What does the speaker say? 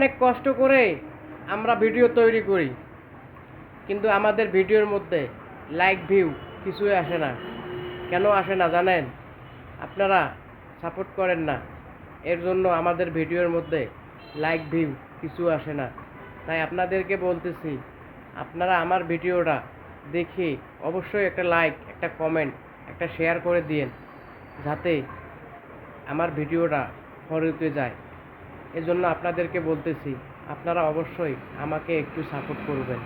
অনেক কষ্ট করে আমরা ভিডিও তৈরি করি। কিন্তু আমাদের ভিডিওর মধ্যে লাইক ভিউ কিছুই আসে না। কেন আসে না জানেন? আপনারা সাপোর্ট করেন না। এর জন্য আমাদের ভিডিওর মধ্যে লাইক ভিউ কিছু আসে না। তাই আপনাদেরকে বলতেছি, আপনারা আমার ভিডিওটা দেখে অবশ্যই একটা লাইক একটা কমেন্ট একটা শেয়ার করে দিন যাতে আমার ভিডিওটা ফরিতে যায়। এজন্য আপনাদেরকে বলতেছি আপনারা অবশ্যই আমাকে একটু সাপোর্ট করবেন।